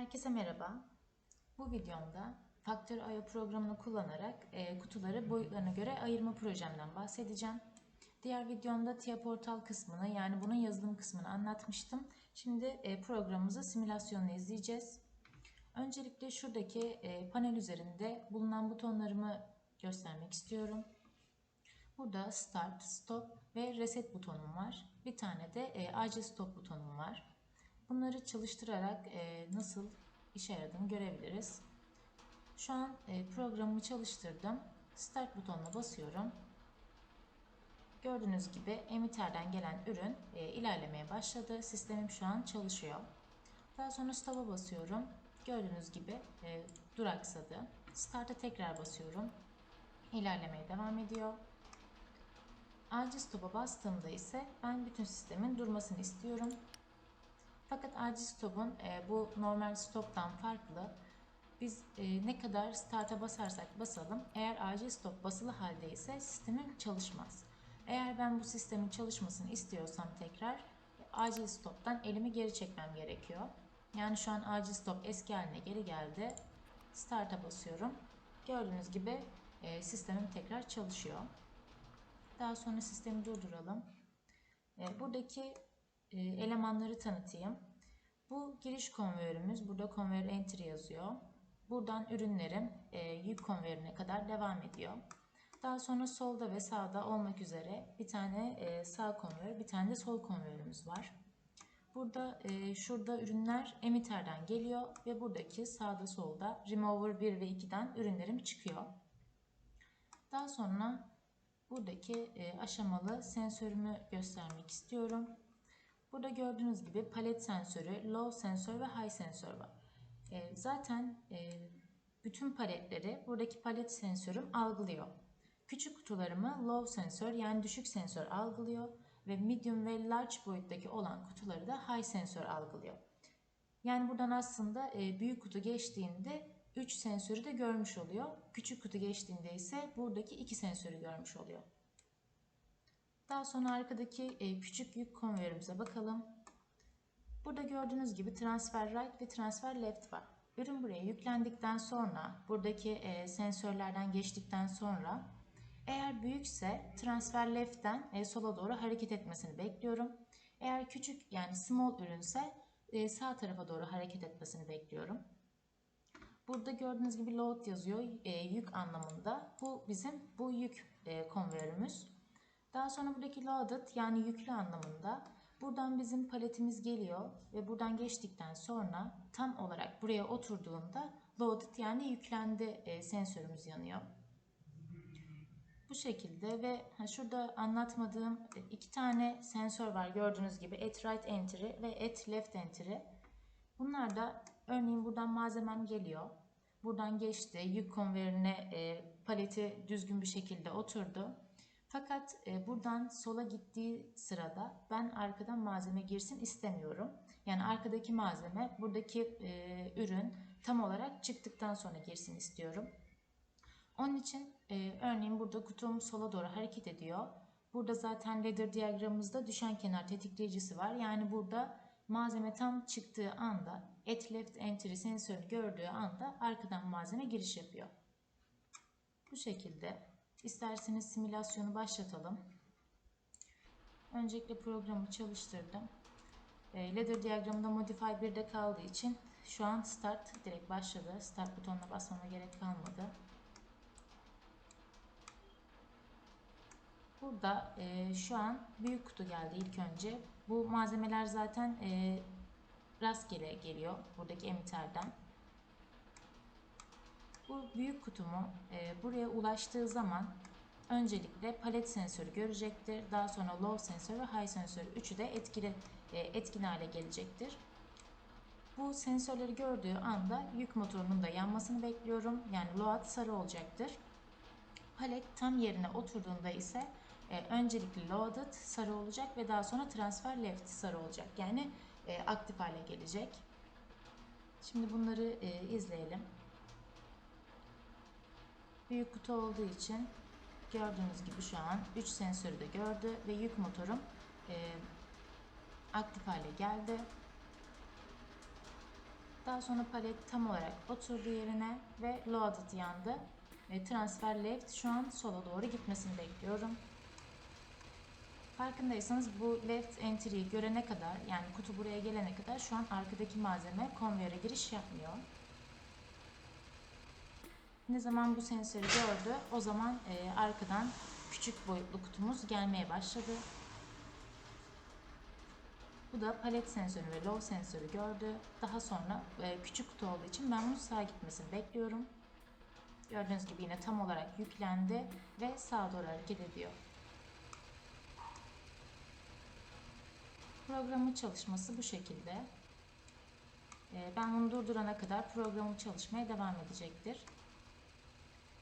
Herkese merhaba. Bu videomda Factor.io programını kullanarak e, kutuları boyutlarına göre ayırma projemden bahsedeceğim. Diğer videomda TIA Portal kısmını yani bunun yazılım kısmını anlatmıştım. Şimdi e, programımızı simülasyonla izleyeceğiz. Öncelikle şuradaki e, panel üzerinde bulunan butonlarımı göstermek istiyorum. Burada Start, Stop ve Reset butonum var. Bir tane de e, acil Stop butonum var. Bunları çalıştırarak e, nasıl işe yaradığını görebiliriz. Şu an e, programımı çalıştırdım. Start butonuna basıyorum. Gördüğünüz gibi emitterden gelen ürün e, ilerlemeye başladı. Sistemim şu an çalışıyor. Daha sonra Stop'a basıyorum. Gördüğünüz gibi e, duraksadı. Start'a tekrar basıyorum. İlerlemeye devam ediyor. Acil Stop'a bastığımda ise ben bütün sistemin durmasını istiyorum. Fakat acil stop'un e, bu normal stop'tan farklı. Biz e, ne kadar start'a basarsak basalım eğer acil stop basılı halde ise sistemim çalışmaz. Eğer ben bu sistemin çalışmasını istiyorsam tekrar acil stop'tan elimi geri çekmem gerekiyor. Yani şu an acil stop eski haline geri geldi. Start'a basıyorum. Gördüğünüz gibi e, sistemim tekrar çalışıyor. Daha sonra sistemi durduralım. E, buradaki elemanları tanıtayım. Bu giriş konveyörümüz. Burada konveyör entry yazıyor. Buradan ürünlerim e, yük konveyörüne kadar devam ediyor. Daha sonra solda ve sağda olmak üzere bir tane e, sağ konveyör, bir tane de sol konveyörümüz var. Burada e, şurada ürünler emitterden geliyor ve buradaki sağda solda remover 1 ve 2'den ürünlerim çıkıyor. Daha sonra buradaki e, aşamalı sensörümü göstermek istiyorum. Burada gördüğünüz gibi palet sensörü, low sensör ve high sensör var. E, zaten e, bütün paletleri buradaki palet sensörüm algılıyor. Küçük kutularımı low sensör yani düşük sensör algılıyor ve medium ve large boyuttaki olan kutuları da high sensör algılıyor. Yani buradan aslında e, büyük kutu geçtiğinde 3 sensörü de görmüş oluyor. Küçük kutu geçtiğinde ise buradaki 2 sensörü görmüş oluyor. Daha sonra arkadaki e, küçük yük konveyörümüze bakalım. Burada gördüğünüz gibi transfer right ve transfer left var. Ürün buraya yüklendikten sonra buradaki e, sensörlerden geçtikten sonra eğer büyükse transfer left'ten e, sola doğru hareket etmesini bekliyorum. Eğer küçük yani small ürünse sağ tarafa doğru hareket etmesini bekliyorum. Burada gördüğünüz gibi load yazıyor yük anlamında. Bu bizim bu yük konveyörümüz. Daha sonra buradaki loaded yani yüklü anlamında buradan bizim paletimiz geliyor ve buradan geçtikten sonra tam olarak buraya oturduğunda loaded yani yüklendi e, sensörümüz yanıyor. Bu şekilde ve ha, şurada anlatmadığım e, iki tane sensör var gördüğünüz gibi at right entry ve at left entry. Bunlar da örneğin buradan malzemem geliyor. Buradan geçti, yük konveyörüne e, paleti düzgün bir şekilde oturdu. Fakat e, buradan sola gittiği sırada ben arkadan malzeme girsin istemiyorum. Yani arkadaki malzeme buradaki e, ürün tam olarak çıktıktan sonra girsin istiyorum. Onun için e, örneğin burada kutum sola doğru hareket ediyor. Burada zaten ladder diyagramımızda düşen kenar tetikleyicisi var. Yani burada malzeme tam çıktığı anda at left entry sensörünü gördüğü anda arkadan malzeme giriş yapıyor. Bu şekilde İsterseniz simülasyonu başlatalım. Öncelikle programı çalıştırdım. E, ladder diyagramında Modify 1'de kaldığı için şu an Start direkt başladı. Start butonuna basmama gerek kalmadı. Burada e, şu an büyük kutu geldi ilk önce. Bu malzemeler zaten e, rastgele geliyor buradaki emitterden. Bu büyük kutumu e, buraya ulaştığı zaman öncelikle palet sensörü görecektir. Daha sonra low sensör ve high sensör üçü de etkili e, etkin hale gelecektir. Bu sensörleri gördüğü anda yük motorunun da yanmasını bekliyorum. Yani load sarı olacaktır. Palet tam yerine oturduğunda ise e, öncelikle loaded sarı olacak ve daha sonra transfer left sarı olacak. Yani e, aktif hale gelecek. Şimdi bunları e, izleyelim. Büyük kutu olduğu için gördüğünüz gibi şu an 3 sensörü de gördü ve yük motorum e, aktif hale geldi. Daha sonra palet tam olarak oturdu yerine ve loaded yandı. E, transfer left şu an sola doğru gitmesini bekliyorum. Farkındaysanız bu left entry'yi görene kadar yani kutu buraya gelene kadar şu an arkadaki malzeme konveyöre giriş yapmıyor. Ne zaman bu sensörü gördü o zaman e, arkadan küçük boyutlu kutumuz gelmeye başladı. Bu da palet sensörü ve low sensörü gördü. Daha sonra e, küçük kutu olduğu için ben bunun sağa gitmesini bekliyorum. Gördüğünüz gibi yine tam olarak yüklendi ve sağa doğru hareket ediyor. Programın çalışması bu şekilde. E, Ben bunu durdurana kadar programım çalışmaya devam edecektir.